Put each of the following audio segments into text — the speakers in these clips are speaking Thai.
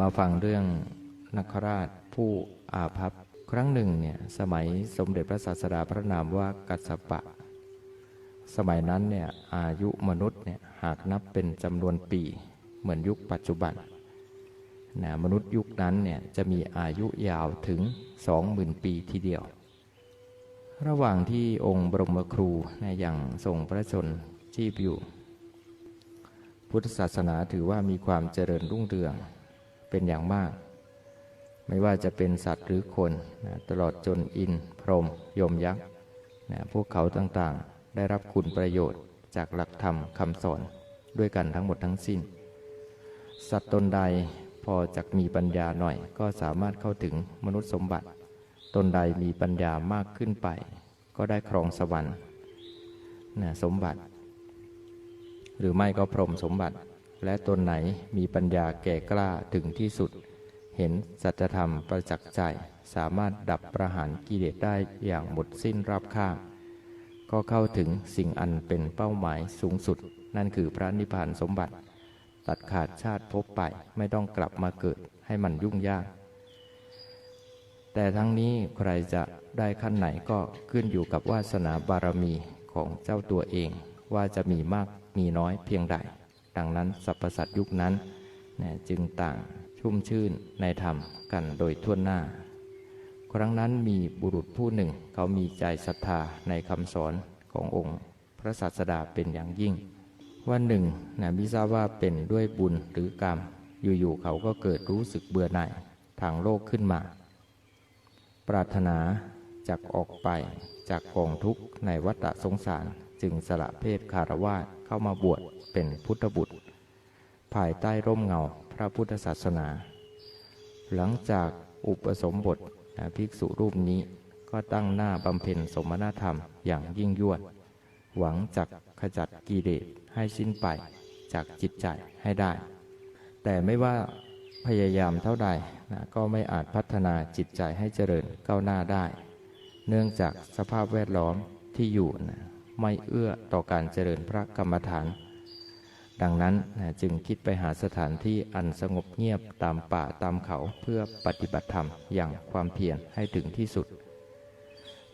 มาฟังเรื่องนักราชผู้อาภัพครั้งหนึ่งเนี่ยสมัยสมเด็จพระศาสดาพระนามว่ากัสสปะ สมัยนั้นเนี่ยอายุมนุษย์เนี่ยหากนับเป็นจำนวนปีเหมือนยุคปัจจุบันนะมนุษย์ยุคนั้นเนี่ยจะมีอายุยาวถึง 20,000 ปีทีเดียว ระหว่างที่องค์บรมครูนะยังทรงพระชนชีพอยู่ พุทธศาสนาถือว่ามีความเจริญรุ่งเรือง เป็นอย่างมาก ไม่ว่าจะเป็นสัตว์หรือคนนะตลอดจนอินพรหมยมยักษ์นะพวกเขาต่างๆ ได้รับคุณประโยชน์จากหลักธรรมคำสอนด้วยกันทั้งหมดทั้งสิ้น สัตว์ตนใดพอจะมีปัญญาหน่อย ก็สามารถเข้าถึงมนุษย์สมบัติ ตนใดมีปัญญามากขึ้นไป ก็ได้ครองสวรรค์นะสมบัติ หรือไม่ก็พรหมสมบัติ และตนไหนมีปัญญาแก่กล้าถึงที่สุด เห็นสัจธรรมประจักษ์ใจ สามารถดับประหารกิเลสได้อย่างหมดสิ้นรับค่าบก็เข้าถึงสิ่งอันเป็นเป้าหมายสูงสุด นั่นคือพระนิพพานสมบัติ ตัดขาดชาติภพไปไม่ต้องกลับมาเกิดให้มันยุ่งยาก แต่ทั้งนี้ใครจะได้ขั้นไหนก็ขึ้นอยู่กับวาสนาบารมีของเจ้าตัวเอง ว่าจะมีมากมีน้อยเพียงใด ดังนั้นสรรพสัตว์ยุคนั้นนี่ยจึงต่างชุ่มชื่นในธรรมกันโดยทั่วหน้า ครั้งนั้นมีบุรุษผู้หนึ่ง เขามีใจศรัทธาในคำสอนขององค์ พระศาสดาเป็นอย่างยิ่ง วันหนึ่งนะมิทราบว่าเป็นด้วยบุญหรือกรรม อยู่ๆเขาก็เกิดรู้สึกเบื่อหน่ายทางโลกขึ้นมา ปรารถนาจากออกไปจากกองทุกข์ในวัฏสงสาร จึงสละเพศคารวะเข้ามาบวชเป็นพุทธบุตร ภายใต้ร่มเงาพระพุทธศาสนา หลังจากอุปสมบทภิกษุรูปนี้ก็ตั้งหน้าบำเพ็ญสมณธรรมอย่างยิ่งยวด หวังจักขจัดกิเลสให้สิ้นไปจากจิตใจให้ได้ แต่ไม่ว่าพยายามเท่าใดนะก็ไม่อาจพัฒนาจิตใจให้เจริญก้าวหน้าได้ เนื่องจากสภาพแวดล้อมที่อยู่นะ ไม่เอื้อต่อการเจริญพระกรรมฐาน ดังนั้นจึงคิดไปหาสถานที่อันสงบเงียบตามป่าตามเขาเพื่อปฏิบัติธรรมอย่างความเพียรให้ถึงที่สุด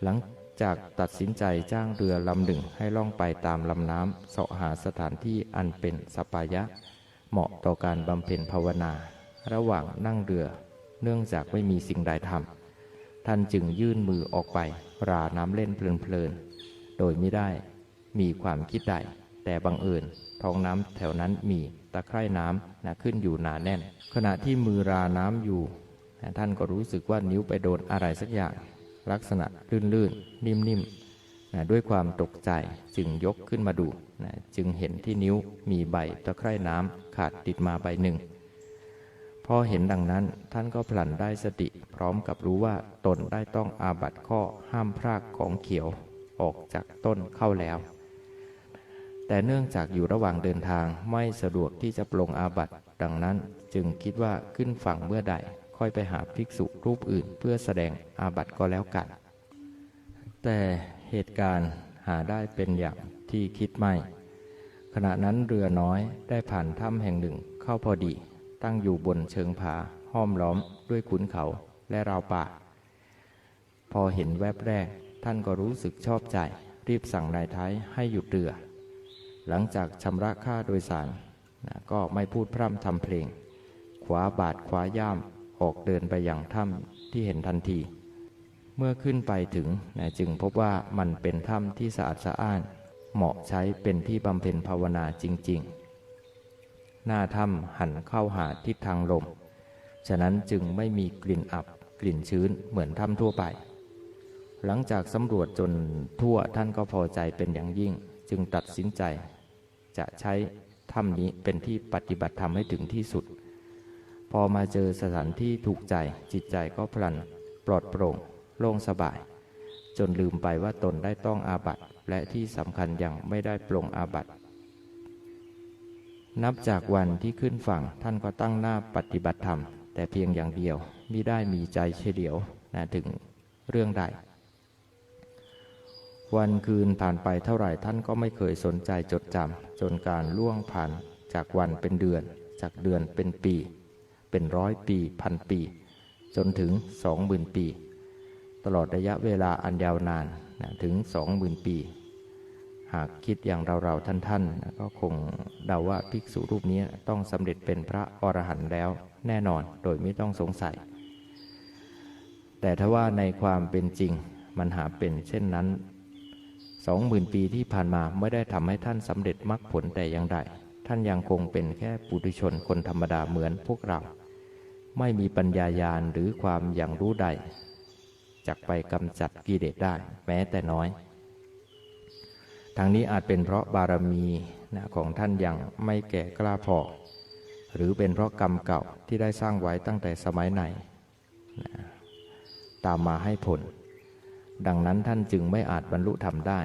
หลังจากตัดสินใจจ้างเรือลำหนึ่งให้ล่องไปตามลำน้ำเสาะหาสถานที่อันเป็นสปายะ เหมาะต่อการบำเพ็ญภาวนา ระหว่างนั่งเรือ เนื่องจากไม่มีสิ่งใดทำท่านจึงยื่นมือออกไป ราน้ำเล่นเพลิน โดยไม่ได้มีความคิดใด แต่บังเอิญท้องน้ำแถวนั้นมีตะไคร่น้ำนะขึ้นอยู่หนาแน่น ขณะที่มือราน้ำอยู่นะท่านก็รู้สึกว่านิ้วไปโดนอะไรสักอย่าง ลักษณะลื่นๆ นิ่มๆนะด้วยความตกใจจึงยกขึ้นมาดูนะจึงเห็นที่นิ้วมีใบตะไคร่น้ำขาดติดมาใบหนึ่งพอเห็นดังนั้นท่านก็พลันได้สติพร้อมกับรู้ว่าตนได้ต้องอาบัตข้อห้ามพรากของเขียว ออกจากต้นเข้าแล้ว แต่เนื่องจากอยู่ระหว่างเดินทางไม่สะดวกที่จะปลงอาบัตดังนั้นจึงคิดว่าขึ้นฝั่งเมื่อใด ค่อยไปหาภิกษุรูปอื่น เพื่อแสดงอาบัตก็แล้วกัน แต่เหตุการณ์หาได้เป็นอย่างที่คิดไม่ ขณะนั้นเรือน้อยได้ผ่านถ้ำแห่งหนึ่งเข้าพอดี ตั้งอยู่บนเชิงผาห้อมล้อมด้วยขุนเขาและราวป่า พอเห็นแวบแรก ท่านก็รู้สึกชอบใจ รีบสั่งนายท้ายให้หยุดเรือ หลังจากชำระค่าโดยสารนะก็ไม่พูดพร่ำทำเพลง ขวาบาดขวาย่ามออกเดินไปอย่างถ้ำที่เห็นทันที เมื่อขึ้นไปถึงนะจึงพบว่ามันเป็นถ้ำที่สะอาดสะอ้าน เหมาะใช้เป็นที่บำเพ็ญภาวนาจริง ๆ หน้าถ้ำหันเข้าหาทิศทางลม ฉะนั้นจึงไม่มีกลิ่นอับกลิ่นชื้นเหมือนถ้ำทั่วไป หลังจากสำรวจจนทั่วท่านก็พอใจเป็นอย่างยิ่ง จึงตัดสินใจ จะใช้ถ้ำนี้เป็นที่ปฏิบัติธรรมให้ถึงที่สุด พอมาเจอสถานที่ถูกใจจิตใจก็พลัน ปลอดโปร่ง โล่งสบาย จนลืมไปว่าตนได้ต้องอาบัตและที่สำคัญยังไม่ได้ปลงอาบัตนับจากวันที่ขึ้นฝั่งท่านก็ตั้งหน้าปฏิบัติธรรม แต่เพียงอย่างเดียวมิได้มีใจเฉลียวนะถึงเรื่องใด วันคืนผ่านไปเท่าไหร่ท่านก็ไม่เคยสนใจจดจำจนการล่วงผ่านจากวันเป็นเดือน จากเดือนเป็นปี เป็นร้อยปีพันปี จนถึงสองหมื่นปี ตลอดระยะเวลาอันยาวนานนะถึงสองหมื่นปี หากคิดอย่างเราๆท่านๆนะก็คงเดาว่าภิกษุรูปนี้ต้องสำเร็จเป็นพระอรหันต์แล้วแน่นอนโดยไม่ต้องสงสัย แต่ถ้าว่าในความเป็นจริงมันหาเป็นเช่นนั้น สองหมื่นปีที่ผ่านมาไม่ได้ทำให้ท่านสำเร็จมรรคผลแต่อย่างใด ท่านยังคงเป็นแค่ปุถุชนคนธรรมดาเหมือนพวกเรา ไม่มีปัญญายาณหรือความอย่างรู้ใดจักไปกำจัดกิเลสได้แม้แต่น้อย ทางนี้อาจเป็นเพราะบารมีนะของท่านยังไม่แก่กล้าพอ หรือเป็นเพราะกรรมเก่าที่ได้สร้างไว้ตั้งแต่สมัยไหนนะตามมาให้ผล ดังนั้นท่านจึงไม่อาจบรรลุธรรมได้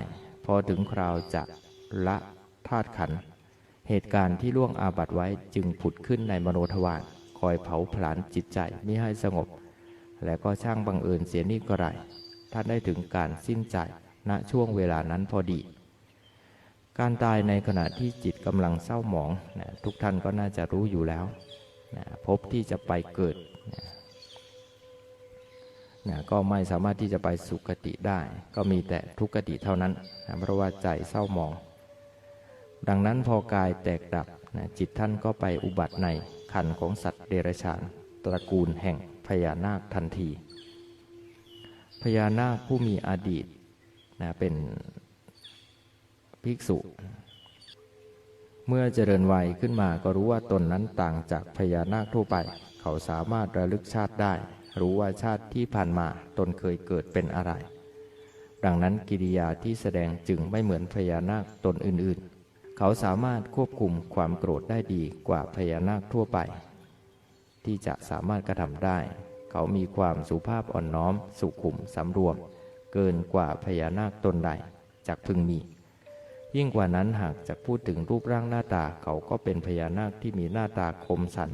พอถึงคราวจะละธาตุขันธ์เหตุการณ์ที่ล่วงอาบัติไว้จึงผุดขึ้นในมโนทวารคอยเผาผลาญจิตใจไม่ให้สงบ และก็ช่างบังเอิญเสียนี่ก็ไรท่านได้ถึงการสิ้นใจณช่วงเวลานั้นพอดี การตายในขณะที่จิตกำลังเศร้าหมองนะทุกท่านก็น่าจะรู้อยู่แล้วนะพบที่จะไปเกิดนะ นะก็ไม่สามารถที่จะไปสุคติได้ ก็มีแต่ทุกขติเท่านั้นนะเพราะว่าใจเศร้าหมอง ดังนั้นพอกายแตกดับนะจิตท่านก็ไปอุบัติในขันของสัตว์เดรัจฉานตระกูลแห่งพญานาคทันที พญานาคผู้มีอดีตนะเป็นภิกษุ เมื่อเจริญวัยขึ้นมาก็รู้ว่าตนนั้นต่างจากพญานาคทั่วไป เขาสามารถระลึกชาติได้ รู้ว่าชาติที่ผ่านมาตนเคยเกิดเป็นอะไร ดังนั้นกิริยาที่แสดงจึงไม่เหมือนพญานาคตนอื่นๆ เขาสามารถควบคุมความโกรธได้ดีกว่าพญานาคทั่วไป ที่จะสามารถกระทำได้ เขามีความสุภาพอ่อนน้อม สุขุมสำรวม เกินกว่าพญานาคตนใดจากพึงมี ยิ่งกว่านั้นหากจะพูดถึงรูปร่างหน้าตาเขาก็เป็นพญานาคที่มีหน้าตาคมสัน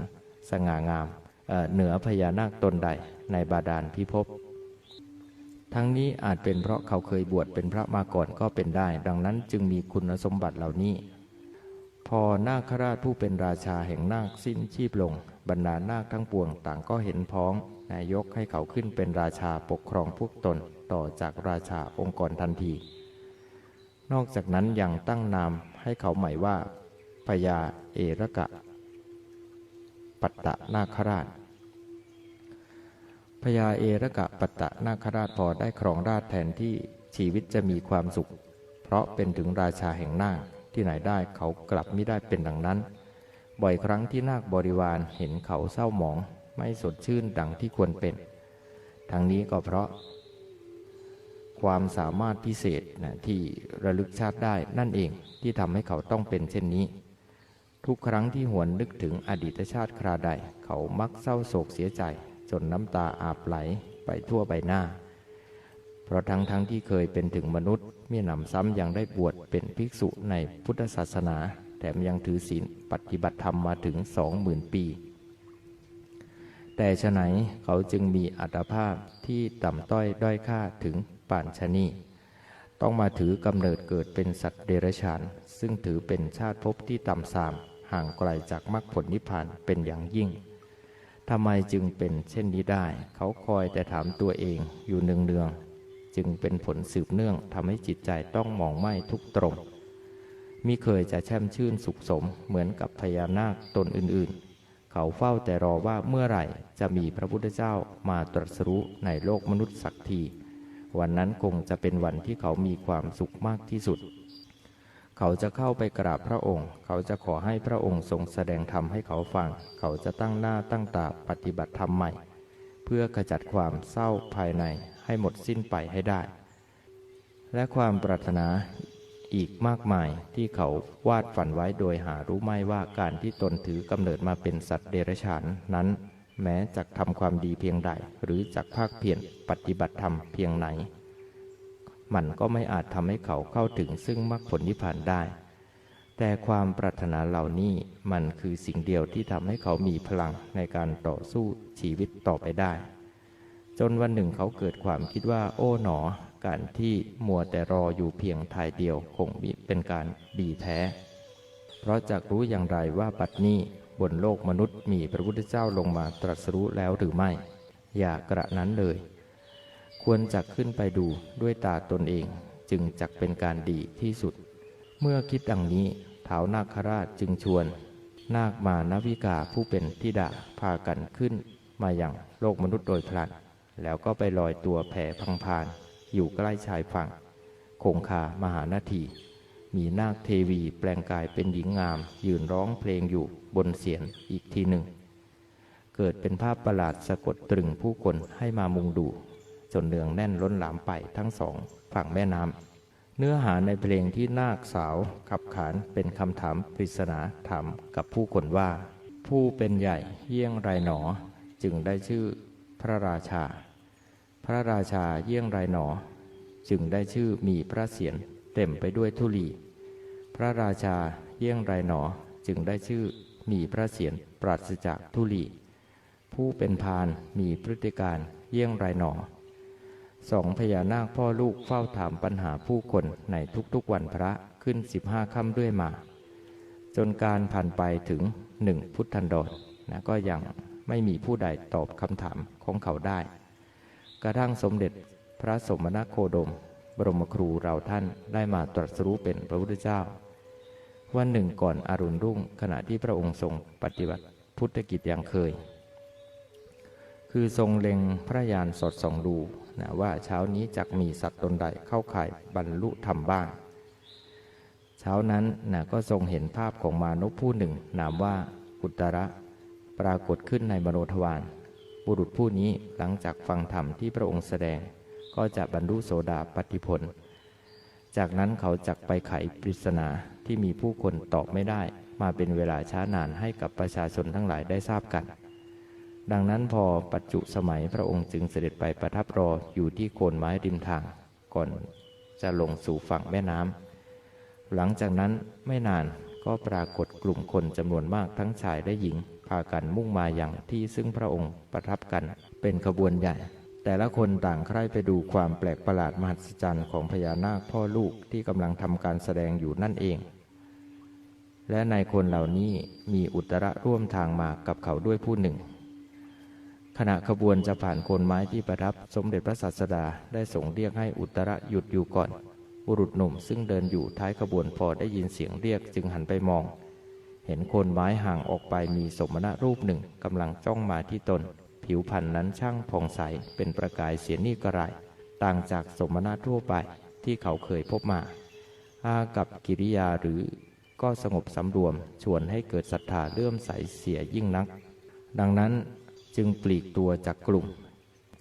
สง่างาม เหนือพญานาคตนใดในบาดาลพิภพ ทั้งนี้อาจเป็นเพราะเขาเคยบวชเป็นพระมาก่อนก็เป็นได้ ดังนั้นจึงมีคุณสมบัติเหล่านี้ พอนาคราชผู้เป็นราชาแห่งนาคสิ้นชีพลง บรรดานาคทั้งปวงต่างก็เห็นพ้อง นายกให้เขาขึ้นเป็นราชาปกครองพวกตนต่อจากราชาองค์กรทันที นอกจากนั้นยังตั้งนามให้เขาใหม่ว่าพญาเอระกะ ปัตตะนาคราชพญาเอระกะปัตตะนาคราชพอได้ครองราชแทนที่ชีวิตจะมีความสุข เพราะเป็นถึงราชาแห่งนาคที่ไหนได้เขากลับไม่ได้เป็นดังนั้น บ่อยครั้งที่นาคบริวารเห็นเขาเศร้าหมอง ไม่สดชื่นดังที่ควรเป็นทั้งนี้ก็เพราะ ความสามารถพิเศษนะที่ระลึกชาติได้นั่นเองที่ทำให้เขาต้องเป็นเช่นนี้ ทุกครั้งที่หวนนึกถึงอดีตชาติคราใด เขามักเศร้าโศกเสียใจ จนน้ำตาอาบไหลไปทั่วใบหน้า เพราะทั้งทั้งที่เคยเป็นถึงมนุษย์มีหนำซ้ำยังได้บวชเป็นภิกษุในพุทธศาสนา แถมยังถือศีลปฏิบัติธรรมมาถึงสองหมื่นปี แต่ฉะไหนเขาจึงมีอัตภาพที่ต่ำต้อยด้อยค่าถึงป่านชะนีต้องมาถือกำเนิดเกิดเป็นสัตว์เดรัจฉาน ซึ่งถือเป็นชาติภพที่ต่ำทราม ห่างไกลจากมรรคผลนิพพานเป็นอย่างยิ่งทำไมจึงเป็นเช่นนี้ได้ เขาคอยแต่ถามตัวเองอยู่เนืองๆจึงเป็นผลสืบเนื่องทำให้จิตใจต้องมองไม้ทุกตรงมิเคยจะแช่มชื่นสุขสมเหมือนกับพญานาคตนอื่นๆ เขาเฝ้าแต่รอว่าเมื่อไหร่จะมีพระพุทธเจ้ามาตรัสรู้ในโลกมนุษย์สักที วันนั้นคงจะเป็นวันที่เขามีความสุขมากที่สุด เขาจะเข้าไปกราบพระองค์ เขาจะขอให้พระองค์ทรงแสดงธรรมให้เขาฟัง เขาจะตั้งหน้าตั้งตาปฏิบัติธรรมใหม่ เพื่อขจัดความเศร้าภายในให้หมดสิ้นไปให้ได้ และความปรารถนาอีกมากมายที่เขาวาดฝันไว้โดยหารู้ไม่ว่าการที่ตนถือกำเนิดมาเป็นสัตว์เดรัจฉานนั้น แม้จะทำความดีเพียงใด หรือจักภาคเพียรปฏิบัติธรรมเพียงไหน มันก็ไม่อาจทำให้เขาเข้าถึงซึ่งมรรคผลนิพพานได้ แต่ความปรารถนาเหล่านี้มันคือสิ่งเดียวที่ทำให้เขามีพลังในการต่อสู้ชีวิตต่อไปได้ จนวันหนึ่งเขาเกิดความคิดว่า โอ้หนอ การที่มัวแต่รออยู่เพียงทายเดียวคงเป็นการดีแท้ เพราะจะรู้อย่างไรว่าปัดนี้บนโลกมนุษย์มีพระพุทธเจ้าลงมาตรัสรู้แล้วหรือไม่ อย่ากระนั้นเลย ควรจักขึ้นไปดูด้วยตาตนเองจึงจักเป็นการดีที่สุด เมื่อคิดดังนี้ท้าวนาคราชจึงชวน นาคมานวิกาผู้เป็นทิดาพากันขึ้นมาอย่างโลกมนุษย์โดยพลันแล้วก็ไปลอยตัวแผ่พังพาน อยู่ใกล้ชายฝั่ง คงคามหานาที มีนาคเทวีแปลงกายเป็นหญิงงาม ยืนร้องเพลงอยู่บนเสียนอีกทีหนึ่ง เกิดเป็นภาพประหลาดสะกดตรึงผู้คนให้มามุงดู จนเนืองแน่นล้นหลามไปทั้งสองฝั่งแม่น้ำเนื้อหาในเพลงที่นาคสาวขับขานเป็นคำถามปริศนาถามกับผู้คนว่า ผู้เป็นใหญ่เยี่ยงไรหนอ จึงได้ชื่อพระราชา พระราชาเยี่ยงไรหนอ จึงได้ชื่อมีพระเศียรเต็มไปด้วยธุลี พระราชาเยี่ยงไรหนอจึงได้ชื่อมีพระเศียรปราศจากธุลี ผู้เป็นพานมีพฤติการเยี่ยงไรหนอ สองพญานาคพ่อลูกเฝ้าถามปัญหาผู้คนในทุกๆวันพระขึ้นสิบห้าค่ำด้วยมา จนการผ่านไปถึงหนึ่งพุทธันดรนะก็ยังไม่มีผู้ใดตอบคำถามของเขาได้ กระทั่งสมเด็จพระสมณโคดม บรมครูเราท่านได้มาตรัสรู้เป็นพระพุทธเจ้า วันหนึ่งก่อนอรุณรุ่งขณะที่พระองค์ทรงปฏิบัติพุทธกิจอย่างเคย คือทรงเล็งพระยานสอดส่องดู นะว่าเช้านี้จักมีสัตว์ตนใดเข้าข่ายบรรลุธรรมบ้าง เช้านั้นนะก็ทรงเห็นภาพของมนุษย์ผู้หนึ่ง นามว่าอุตระปรากฏขึ้นในมโนทวารบุรุษผู้นี้หลังจากฟังธรรมที่พระองค์แสดง ก็จะบรรลุโสดาปฏิผล จากนั้นเขาจักไปไขปริศนาที่มีผู้คนตอบไม่ได้ มาเป็นเวลาช้านานให้กับประชาชนทั้งหลายได้ทราบกัน ดังนั้นพอปัจจุสมัยพระองค์จึงเสด็จไปประทับรออยู่ที่โคนไม้ริมทาง ก่อนจะลงสู่ฝั่งแม่น้ำหลังจากนั้นไม่นานก็ปรากฏกลุ่มคนจำนวนมากทั้งชายและหญิง พากันมุ่งมาอย่างที่ซึ่งพระองค์ประทับกันเป็นขบวนใหญ่ แต่ละคนต่างใคร่ไปดูความแปลกประหลาดมหัศจรรย์ของพญานาคพ่อลูกที่กำลังทำการแสดงอยู่นั่นเอง และในคนเหล่านี้มีอุตระร่วมทางมากับเขาด้วยผู้หนึ่ง ขณะขบวนจะผ่านโคนไม้ที่ประทับสมเด็จพระศาสดาได้ส่งเรียกให้อุตระหยุดอยู่ก่อน บุรุษหนุ่มซึ่งเดินอยู่ท้ายขบวนพอได้ยินเสียงเรียกจึงหันไปมอง เห็นโคนไม้ห่างออกไปมีสมณะรูปหนึ่งกำลังจ้องมาที่ตน ผิวพรรณนั้นช่างผ่องใสเป็นประกายเสียนี่กระไร ต่างจากสมณะทั่วไปที่เขาเคยพบมา อากับกิริยาหรือก็สงบสำรวมชวนให้เกิดศรัทธาเลื่อมใสเสียยิ่งนัก ดังนั้น จึงปลีกตัวจากกลุ่ม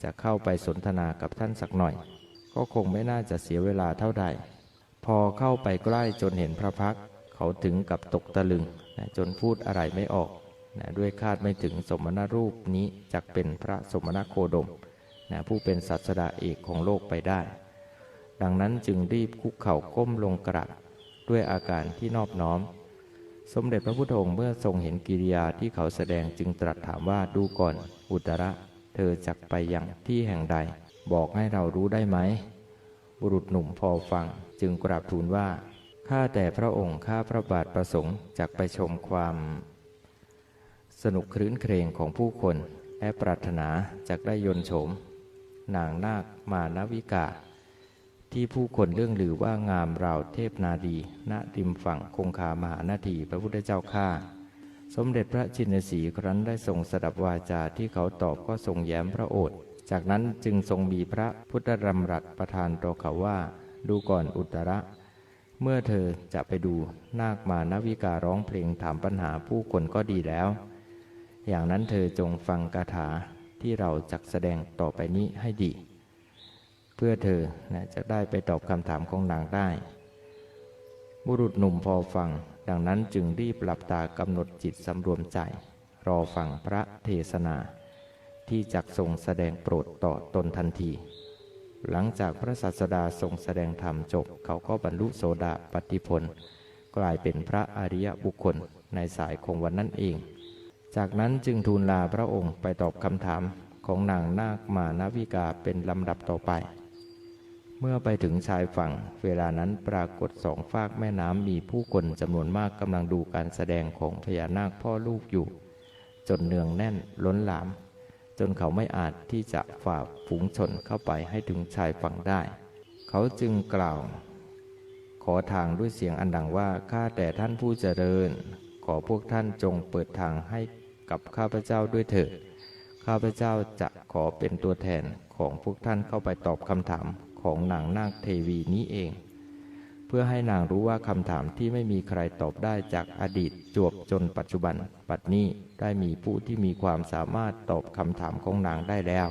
จะเข้าไปสนทนากับท่านสักหน่อย ก็คงไม่น่าจะเสียเวลาเท่าใด พอเข้าไปใกล้จนเห็นพระพัก เขาถึงกับตกตะลึงนะจนพูดอะไรไม่ออกนะด้วยคาดไม่ถึงสมณรูปนี้จักเป็นพระสมณโคดมนะผู้เป็นศาสดาเอกของโลกไปได้ ดังนั้นจึงรีบคุกเข่าก้มลงกราบด้วยอาการที่นอบน้อม สมเด็จพระพุทธองค์เมื่อทรงเห็นกิริยาที่เขาแสดงจึงตรัสถามว่าดูก่อน อุตระ เธอจักไปยังที่แห่งใด บอกให้เรารู้ได้ไหม บุรุษหนุ่มพอฟัง จึงกราบทูลว่าข้าแต่พระองค์ข้าพระบาทประสงค์จักไปชมความ สนุกครื้นเครงของผู้คน และปรารถนาจักได้ยนโฉมนางนาคมานวิกา ที่ผู้คนเรื่องลือว่างามราวเทพนาดีณริมฝั่งคงคามหานาทีพระพุทธเจ้าข้าสมเด็จพระจินสีครั้นได้ทรงสดับวาจาที่เขาตอบก็ทรงแย้มพระโอษฐ์จากนั้นจึงทรงมีพระพุทธดำรัสประทานต่อเขาว่า ดูก่อนอุตระ เมื่อเธอจะไปดูนาคมานวิการ้องเพลงถามปัญหาผู้คนก็ดีแล้ว อย่างนั้นเธอจงฟังคาถาที่เราจักแสดงต่อไปนี้ให้ดี เพื่อเธอนะจะได้ไปตอบคำถามของนางได้ บุรุษหนุ่มพอฟัง ดังนั้นจึงรีบหลับตากำหนดจิตสำรวมใจ รอฟังพระเทศนา ที่จักทรงแสดงโปรดต่อตนทันที หลังจากพระศาสดาทรงแสดงธรรมจบ เขาก็บรรลุโสดาปฏิผลกลายเป็นพระอริยบุคคลในสายของวันนั้นเอง จากนั้นจึงทูลลาพระองค์ไปตอบคำถามของนางนาคมานวิกาเป็นลำดับต่อไป เมื่อไปถึงชายฝั่ง เวลานั้นปรากฏสองฝากแม่น้ำมีผู้คนจำนวนมากกำลังดูการแสดงของพญานาคพ่อลูกอยู่ จนเนืองแน่นล้นหลาม จนเขาไม่อาจที่จะฝ่าฝูงชนเข้าไปให้ถึงชายฝั่งได้ เขาจึงกล่าว ขอทางด้วยเสียงอันดังว่าข้าแต่ท่านผู้เจริญ ขอพวกท่านจงเปิดทางให้กับข้าพเจ้าด้วยเถิดข้าพเจ้าจะขอเป็นตัวแทนของพวกท่านเข้าไปตอบคำถาม ของนางนาคเทวีนี้เอง เพื่อให้นางรู้ว่าคำถามที่ไม่มีใครตอบได้จากอดีตจวบจนปัจจุบัน ปัจนี้ได้มีผู้ที่มีความสามารถตอบคำถามของนางได้แล้ว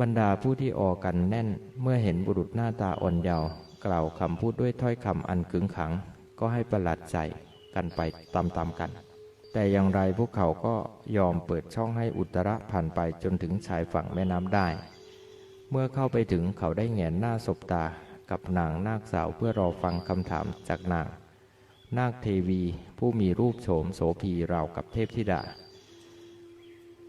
บรรดาผู้ที่ออกันแน่นเมื่อเห็นบุรุษหน้าตาอ่อนเยาว์กล่าวคำพูดด้วยถ้อยคำอันขึงขัง ก็ให้ประหลาดใจกันไปตามๆกันแต่อย่างไรพวกเขาก็ยอมเปิดช่องให้อุตระผ่านไปจนถึงชายฝั่งแม่น้ำได้ เมื่อเข้าไปถึงเขาได้แหงนหน้าสบตากับนางนาคสาวเพื่อรอฟังคำถามจากนาง นาคเทวีผู้มีรูปโฉมโสภีราวกับเทพธิดา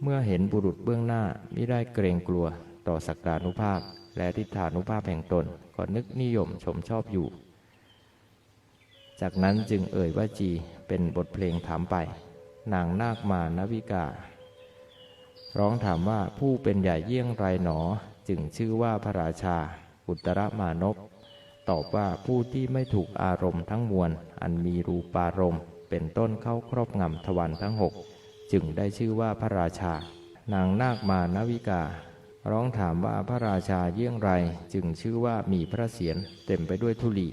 เมื่อเห็นบุรุษเบื้องหน้าไม่ได้เกรงกลัวต่อศักดานุภาพ และทิฏฐานุภาพแห่งตนก็นึกนิยมชมชอบอยู่ จากนั้นจึงเอ่ยว่าจีเป็นบทเพลงถามไป นางนาคมานวิกา ร้องถามว่าผู้เป็นใหญ่เยี่ยงไรหนอ จึงชื่อว่าพระราชา อุตรมานพตอบว่าผู้ที่ไม่ถูกอารมณ์ทั้งมวล อันมีรูปารมณ์ เป็นต้นเข้าครอบงำทวันทั้งหกจึงได้ชื่อว่าพระราชา นางนาคมานวิกา ร้องถามว่าพระราชาเยี่ยงไร จึงชื่อว่ามีพระเศียรเต็มไปด้วยธุลี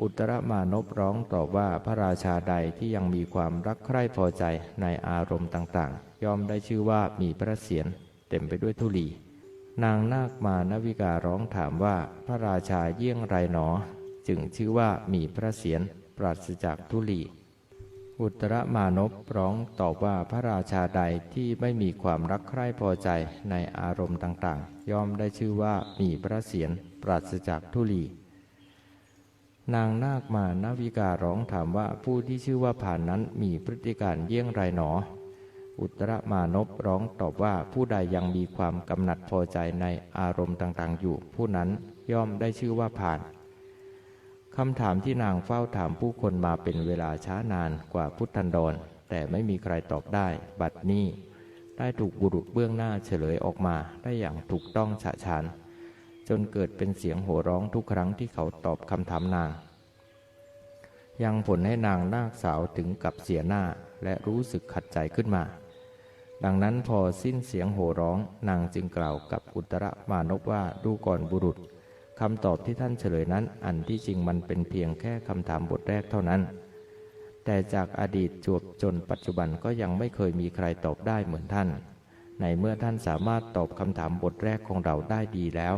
อุตรมานพร้องตอบว่าพระราชาใดที่ยังมีความรักใคร่พอใจในอารมณ์ต่างๆ ย่อมได้ชื่อว่ามีพระเศียรเต็มไปด้วยธุลี นางนาคมานวิการ้องถามว่าพระราชาเยี่ยงไรหนอ จึงชื่อว่ามีพระเศียรปราศจากธุลี อุตรมานพร้องตอบว่าพระราชาใดที่ไม่มีความรักใคร่พอใจในอารมณ์ต่างๆ ย่อมได้ชื่อว่ามีพระเศียรปราศจากธุลี นางนาคมานวิการ้องถามว่าผู้ที่ชื่อว่าผ่านนั้นมีพฤติการเยี่ยงไรหนอ อุตรมานพร้องตอบว่าผู้ใดยังมีความกำหนัดพอใจในอารมณ์ต่างๆ อยู่ ผู้นั้นย่อมได้ชื่อว่าผ่านคำถามที่นางเฝ้าถามผู้คนมาเป็นเวลาช้านานกว่าพุทธันดร แต่ไม่มีใครตอบได้ บัดนี้ ได้ถูกบุรุษเบื้องหน้าเฉลยออกมาได้อย่างถูกต้องฉะฉาน จนเกิดเป็นเสียงโห่ร้องทุกครั้งที่เขาตอบคำถามนาง ยังผลให้นางนาคสาวถึงกับเสียหน้าและรู้สึกขัดใจขึ้นมา ดังนั้นพอสิ้นเสียงโห่ร้องนางจึงกล่าวกับอุตรมานพว่าดูก่อนบุรุษคำตอบที่ท่านเฉลยนั้น อันที่จริงมันเป็นเพียงแค่คำถามบทแรกเท่านั้น แต่จากอดีตจวบจนปัจจุบันก็ยังไม่เคยมีใครตอบได้เหมือนท่าน ในเมื่อท่านสามารถตอบคำถามบทแรกของเราได้ดีแล้ว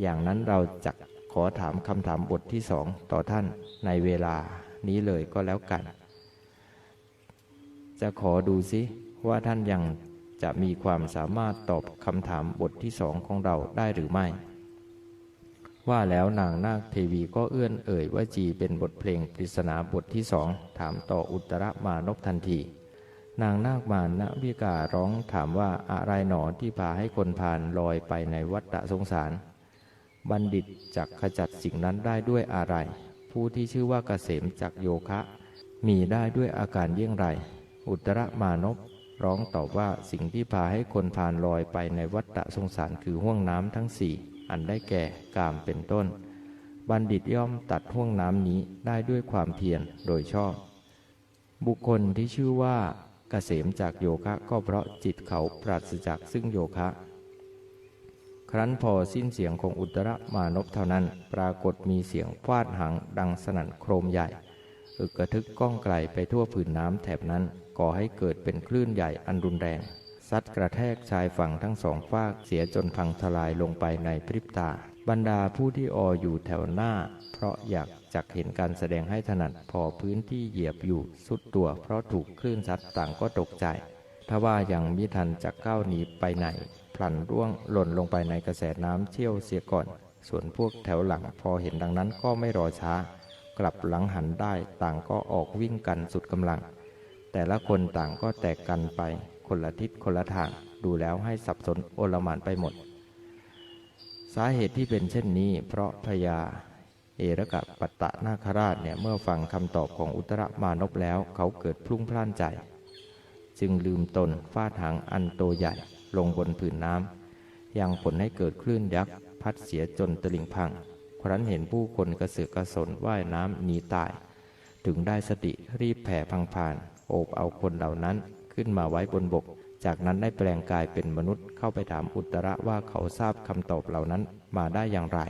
อย่างนั้นเราจะขอถามคำถามบทที่สองต่อท่านในเวลานี้เลยก็แล้วกัน จะขอดูซิ ว่าท่านยังจะมีความสามารถตอบคำถามบทที่สองของเราได้หรือไม่ ว่าแล้วนางนาคเทวีก็เอื้อนเอ่ยว่าจีเป็นบทเพลงปริศนาบทที่สองถามต่ออุตรมานพทันที นางนาคมานวิการ้องถามว่าอะไรหนอที่พาให้คนผ่านลอยไปในวัฏสงสาร บัณฑิตจักขจัดสิ่งนั้นได้ด้วยอะไร ผู้ที่ชื่อว่าเกษมจากโยคะ มีได้ด้วยอาการเยี่ยงไร อุตรมานพ ร้องตอบว่าสิ่งที่พาให้คนผ่านลอยไปในวัฏฏะสงสารคือห่วงน้ำทั้งสี่อันได้แก่กามเป็นต้น บัณฑิตย่อมตัดห่วงน้ำนี้ได้ด้วยความเพียรโดยชอบ บุคคลที่ชื่อว่าเกษมจากโยคะก็เพราะจิตเขาปราศจากซึ่งโยคะ ครั้นพอสิ้นเสียงของอุตรมานพเท่านั้น ปรากฏมีเสียงฟาดหังดังสนั่นโครมใหญ่ อึกกระทึกก้องไกลไปทั่วผืนน้ำแถบนั้น ก่อให้เกิดเป็นคลื่นใหญ่อันรุนแรง ซัดกระแทกชายฝั่งทั้งสองฝากเสียจนพังทลายลงไปในพริบตา บรรดาผู้ที่ออยู่แถวหน้า เพราะอยากจักเห็นการแสดงให้ถนัดพอพื้นที่เหยียบอยู่สุดตัว เพราะถูกคลื่นซัดต่างก็ตกใจถ้าว่ายังมิทันจะก้าวหนีไปไหน พลันร่วงหล่นลงไปในกระแสน้ำเชี่ยวเสียก่อน ส่วนพวกแถวหลังพอเห็นดังนั้นก็ไม่รอช้า กลับหลังหันได้ต่างก็ออกวิ่งกันสุดกำลัง แต่ละคนต่างก็แตกกันไป คนละทิศคนละทางดูแล้วให้สับสนโอลมานไปหมด สาเหตุที่เป็นเช่นนี้ เพราะพญาเอระกะปัตตนาคราชเนี่ยเมื่อฟังคำตอบของอุตรมานพแล้ว เขาเกิดพลุ่งพล่านใจ จึงลืมตนฟาดหางอันโตใหญ่ลงบนผืนน้ำยังผลให้เกิดคลื่นยักษ์พัดเสียจนตลิ่งพัง ครั้นเห็นผู้คนกระเสือกกระสนว่ายน้ำหนีตาย ถึงได้สติรีบแผ่พังผ่าน โอบเอาคนเหล่านั้นขึ้นมาไว้บนบก จากนั้นได้แปลงกายเป็นมนุษย์เข้าไปถามอุตระว่าเขาทราบคำตอบเหล่านั้นมาได้อย่างไร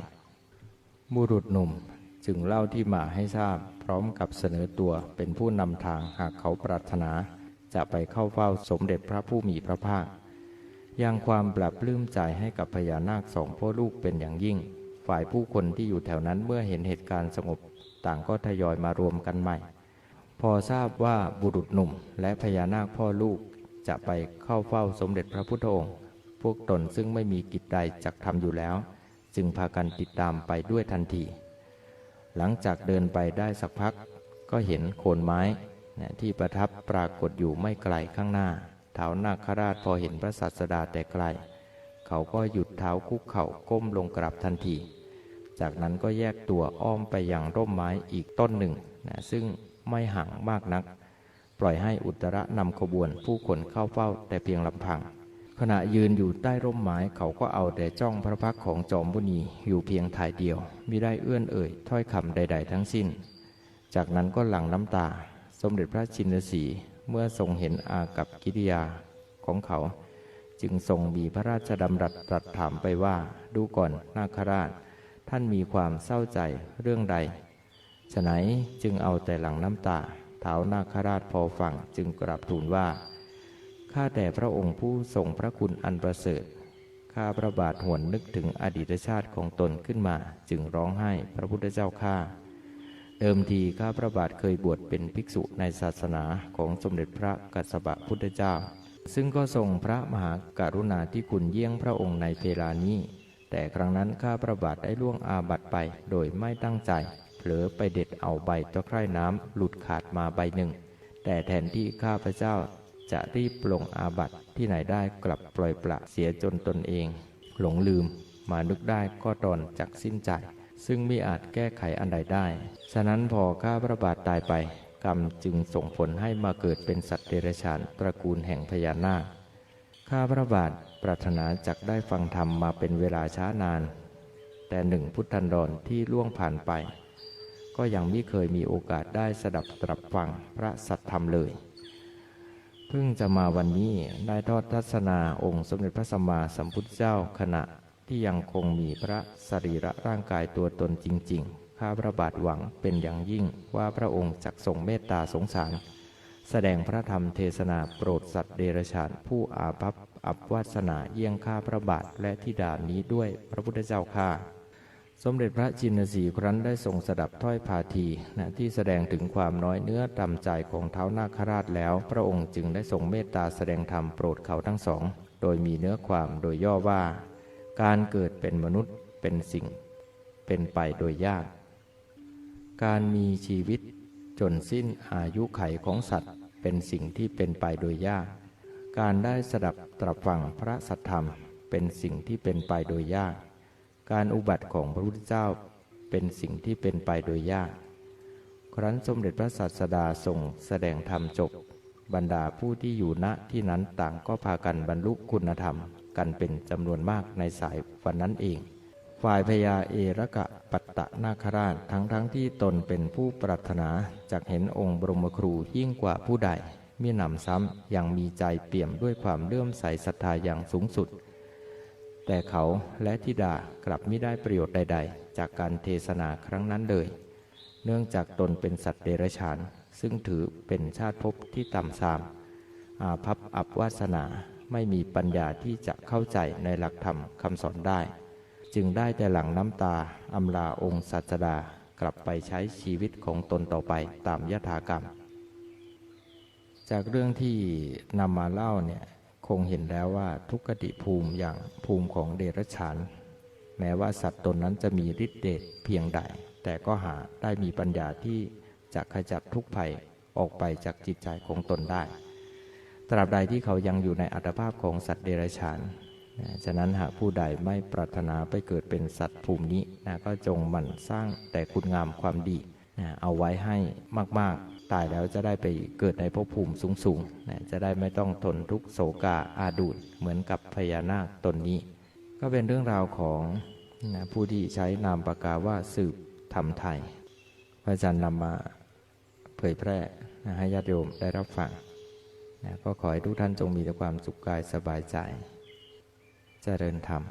บุรุษหนุ่มจึงเล่าที่มาให้ทราบพร้อมกับเสนอตัวเป็นผู้นำทางหากเขาปรารถนา จะไปเข้าเฝ้าสมเด็จพระผู้มีพระภาคยังความปรับปลื้มใจให้กับพญานาคสองพ่อลูกเป็นอย่างยิ่ง ฝ่ายผู้คนที่อยู่แถวนั้นเมื่อเห็นเหตุการณ์สงบ ต่างก็ทยอยมารวมกันใหม่ พอทราบว่าบุรุษหนุ่ม และพญานาคพ่อลูกจะไปเข้าเฝ้าสมเด็จพระพุทธองค์ พวกตนซึ่งไม่มีกิจใดจักทำอยู่แล้ว จึงพากันติดตามไปด้วยทันที หลังจากเดินไปได้สักพัก ก็เห็นโคนไม้ที่ประทับปรากฏอยู่ไม่ไกลข้างหน้าเท้านาคราชพอเห็นพระสัสดาแต่ไกล เขาก็หยุดเท้าคุกเข่าก้มลงกราบทันที จากนั้นก็แยกตัวอ้อมไปยังร่มไม้อีกต้นหนึ่งนะซึ่ง ไม่ห่างมากนัก ปล่อยให้อุตระนำขบวนผู้คนเข้าเฝ้าแต่เพียงลำพัง ขณะยืนอยู่ใต้ร่มไม้เขาก็เอาแต่จ้องพระพักของจอมบุนีอยู่เพียงถ่ายเดียวมิได้เอื้อนเอ่ยถ้อยคำใด ๆ ทั้งสิ้น จากนั้นก็หลั่งน้ำตา สมเด็จพระชินสีห์เมื่อทรงเห็นอากับกิริยาของเขา จึงทรงมีพระราชดำรัสตรัสถามไปว่า ดูก่อนนาคราช ท่านมีความเศร้าใจเรื่องใด ฉะไหนจึงเอาแต่หลังน้ำตาเท้านาคราชพอฟังจึงกราบทูลว่า ข้าแต่พระองค์ผู้ทรงพระคุณอันประเสริฐ ข้าพระบาทหวนนึกถึงอดีตชาติของตนขึ้นมา จึงร้องไห้พระพุทธเจ้าข้าเดิมทีข้าพระบาทเคยบวชเป็นภิกษุในศาสนาของสมเด็จพระกัสสปะพุทธเจ้า ซึ่งก็ทรงพระมหากรุณาธิคุณเยี่ยงพระองค์ในเวลานี้ แต่ครั้งนั้นข้าพระบาทได้ล่วงอาบัติไปโดยไม่ตั้งใจ ลอไปเด็ดเอาใบตะไคร่น้ำหลุดขาดมาใบหนึ่ง แต่แทนที่ข้าพระเจ้าจะรีบปลงอาบัตที่ไหนได้กลับปล่อยปละเสียจนตนเอง หลงลืมมานึกได้ก็ตอนจากสิ้นใจ ซึ่งไม่อาจแก้ไขอันใดได้ ฉะนั้นพอข้าพระบาทตายไป กรรมจึงส่งผลให้มาเกิดเป็นสัตว์เดรัจฉานตระกูลแห่งพญานาคข้าพระบาทปรารถนาจักได้ฟังธรรมมาเป็นเวลาช้านาน แต่หนึ่งพุทธันดรที่ล่วงผ่านไป ก็ยังไม่เคยมีโอกาสได้สดับตรับฟังพระสัทธรรมเลย เพิ่งจะมาวันนี้ได้ทอดทัศนาองค์สมเด็จพระสัมมาสัมพุทธเจ้าขณะที่ยังคงมีพระสรีระร่างกายตัวตนจริง ๆ ข้าพระบาทหวังเป็นอย่างยิ่งว่าพระองค์จักทรงเมตตาสงสาร แสดงพระธรรมเทศนาโปรดสัตว์เดรัจฉานผู้อาภัพอับวาสนาเยี่ยงข้าพระบาทและทิดานี้ด้วยพระพุทธเจ้าข้า สมเด็จพระจินสีครั้นได้ทรงสดับถ้อยพาทีนะที่แสดงถึงความน้อยเนื้อต่ำใจของเท้านาคราชแล้ว พระองค์จึงได้ทรงเมตตาแสดงธรรมโปรดเขาทั้งสอง โดยมีเนื้อความโดยย่อว่า การเกิดเป็นมนุษย์เป็นสิ่ง เป็นไปโดยยาก การมีชีวิตจนสิ้นอายุไขของสัตว์ เป็นสิ่งที่เป็นไปโดยยาก การได้สดับตรับฟังพระสัทธรรม เป็นสิ่งที่เป็นไปโดยยาก การอุบัติของพระพุทธเจ้าเป็นสิ่งที่เป็นไปโดยยาก ครั้นสมเด็จพระศาสดาทรงแสดงธรรมจบบรรดาผู้ที่อยู่ณที่นั้นต่างก็พากันบรรลุคุณธรรมกันเป็นจำนวนมากในสายวันนั้นเอง ฝ่ายพญาเอระกะปัตตะนาคราชทั้งทั้งที่ตนเป็นผู้ปรารถนาจากเห็นองค์บรมครูยิ่งกว่าผู้ใดมิหนำซ้ำยังมีใจเปี่ยมด้วยความเลื่อมใสศรัทธาอย่างสูงสุด แต่เขาและธิดากลับไม่ได้ประโยชน์ใด ๆ จากการเทศนาครั้งนั้นเลย เนื่องจากตนเป็นสัตว์เดรัจฉาน ซึ่งถือเป็นชาติภพที่ต่ำทราม อาภัพอับวาสนาไม่มีปัญญาที่จะเข้าใจในหลักธรรมคำสอนได้ จึงได้แต่หลังน้ำตาอำลาองค์ศาสดากลับไปใช้ชีวิตของตนต่อไปตามยถากรรม จากเรื่องที่นำมาเล่าเนี่ย คงเห็นแล้วว่าทุกขติภูมิอย่างภูมิของเดรัจฉาน แม้ว่าสัตว์ตนนั้นจะมีฤทธิ์เดชเพียงใด แต่ก็หาได้มีปัญญาที่จะขจัดทุกภัยออกไปจากจิตใจของตนได้ ตราบใดที่เขายังอยู่ในอัตภาพของสัตว์เดรัจฉานฉะนั้นหากผู้ใดไม่ปรารถนาไปเกิดเป็นสัตว์ภูมินี้นะก็จงหมั่นสร้างแต่คุณงามความดีนะเอาไว้ให้มาก ๆ ตายแล้วจะได้ไปเกิดในภพภูมิสูงๆนะจะได้ไม่ต้องทนทุกโศกาอาดูดเหมือนกับพญานาคตนนี้ ก็เป็นเรื่องราวของนะผู้ที่ใช้นามปากกาว่าสืบทำไทย พระอาจารย์นำมาเผยแพร่นะให้ญาติโยมได้รับฟังนะก็ขอให้ทุกท่านจงมีแต่ความสุขกายสบายใจเจริญธรรม